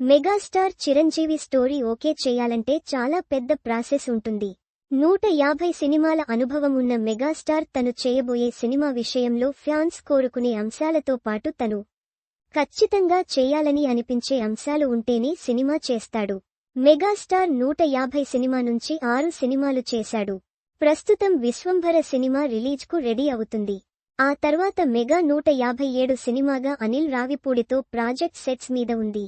Megastar Chiranjeevi story okay చేయాలంటే చాలా పెద్ద ప్రాసెస్ ఉంటుంది. నూట యాభై సినిమాల అనుభవం ఉన్న మెగాస్టార్ తను చేయబోయే సినిమా విషయంలో ఫ్యాన్స్ కోరుకునే అంశాలతో పాటు తను ఖచ్చితంగా చేయాలని అనిపించే అంశాలు ఉంటేనే సినిమా చేస్తాడు. మెగాస్టార్ నూట యాభై సినిమా నుంచి ఆరు సినిమాలు చేశాడు. ప్రస్తుతం విశ్వంభర సినిమా రిలీజ్కు రెడీ అవుతుంది. ఆ తర్వాత మెగా నూట యాభై ఏడు సినిమాగా అనిల్ రావిపూడితో ప్రాజెక్ట్ సెట్స్ మీద ఉంది.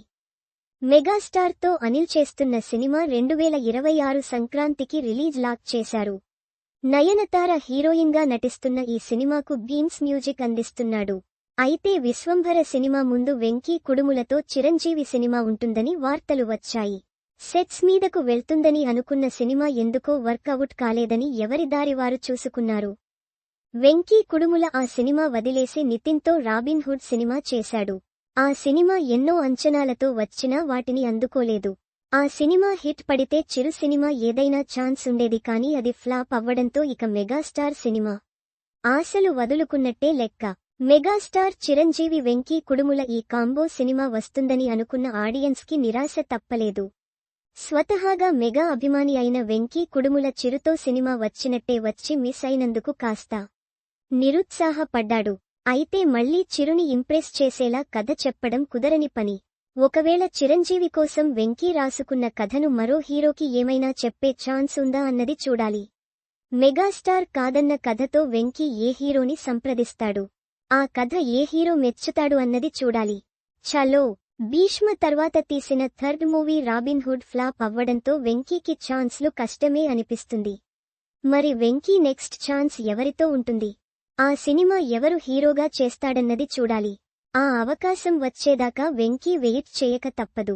మెగాస్టార్తో అనిల్ చేస్తున్న సినిమా రెండువేల ఇరవై ఆరు సంక్రాంతికి రిలీజ్ లాక్ చేశారు. నయనతార హీరోయిన్గా నటిస్తున్న ఈ సినిమాకు బీమ్స్ మ్యూజిక్ అందిస్తున్నాడు. అయితే విశ్వంభర సినిమా ముందు వెంకీ కుడుములతో చిరంజీవి సినిమా ఉంటుందని వార్తలు వచ్చాయి. సెట్స్ మీదకు వెళ్తుందని అనుకున్న సినిమా ఎందుకో వర్కౌట్ కాలేదని ఎవరి దారివారు చూసుకున్నారు. వెంకీ కుడుముల ఆ సినిమా వదిలేసి నితిన్తో రాబిన్ హుడ్ సినిమా చేశాడు. ఆ సినిమా ఎన్నో అంచనాలతో వచ్చినా వాటిని అందుకోలేదు. ఆ సినిమా హిట్ పడితే చిరు సినిమా ఏదైనా ఛాన్స్ ఉండేది కానీ అది ఫ్లాప్ అవ్వడంతో ఇక మెగాస్టార్ సినిమా. ఆశలు వదులుకున్నట్టే లెక్క. మెగాస్టార్ చిరంజీవి వెంకీ కుడుముల ఈ కాంబో సినిమా వస్తుందని అనుకున్న ఆడియన్స్కి నిరాశ తప్పలేదు. స్వతహాగా మెగా అభిమాని అయిన వెంకీ కుడుముల చిరుతో సినిమా వచ్చినట్టే వచ్చి మిస్ అయినందుకు కాస్త నిరుత్సాహపడ్డాడు. అయితే మళ్ళీ చిరుని ఇంప్రెస్ చేసేలా కథ చెప్పడం కుదరని పని. ఒకవేళ చిరంజీవి కోసం వెంకీ రాసుకున్న కథను మరో హీరోకి ఏమైనా చెప్పే ఛాన్స్ ఉందా అన్నది చూడాలి. మెగాస్టార్ కాదన్న కథతో వెంకీ ఏ హీరోని సంప్రదిస్తాడు? ఆ కథ ఏ హీరో మెచ్చుతాడు అన్నది చూడాలి. చలో భీష్మ తర్వాత తీసిన third movie Robin Hood flop అవ్వడంతో వెంకీకి ఛాన్స్లు కష్టమే అనిపిస్తుంది. మరి వెంకీ నెక్స్ట్ ఛాన్స్ ఎవరితో ఉంటుంది? ఆ సినిమా ఎవరు హీరోగా చేస్తాడన్నది చూడాలి. ఆ అవకాశం వచ్చేదాకా వెంకీ వెయిట్ చేయక తప్పదు.